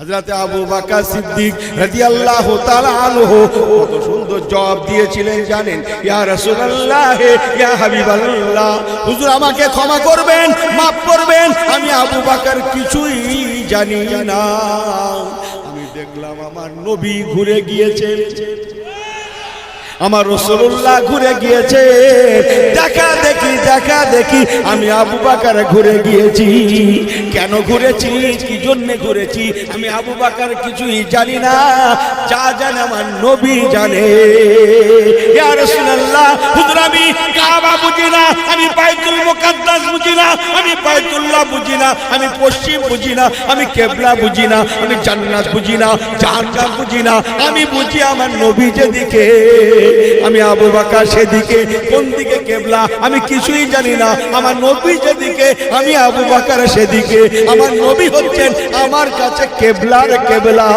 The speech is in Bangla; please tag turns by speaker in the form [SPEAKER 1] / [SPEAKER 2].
[SPEAKER 1] হযরতে আবু বকর সিদ্দিক তাআলা আনহু কত সুন্দর জবাব দিয়েছিলেন জানেন, ইয়া ইয়া হুজুর আমাকে ক্ষমা করবেন maaf করবেন, আমি আবু বকর কিছুই জানি না। আমি দেখলাম আমার নবী ঘুরে গিয়েছে, আমার রসুল্লাহ ঘুরে গিয়েছে, দেখা দেখি দেখা আমি আবু বাকার ঘুরে গিয়েছি। কেন ঘুরেছি? কি জন্য ঘুরেছি? আমি আবু বাকার কিছুই জানি না। যা জানে আমার নবী জানে। আমি কাবা বুঝি না আমি না আমি বাইতুল্লাহ বুঝি না, আমি পশ্চিম বুঝি না, আমি কেবলা বুঝি না, আমি জান্নাত বুঝি না, জাহান্নাম বুঝি না। আমি বুঝি আমার নবী যেদিকে, আমি আবু বাকার সেদিকে, কোন দিকে কেবলা, আমি কিছুই জানি না। আমার নবী যেদিকে, আমি আবু বাকার সেদিকে। আমার নবী হচ্ছেন আমার কাছে কেবলার কেবলা।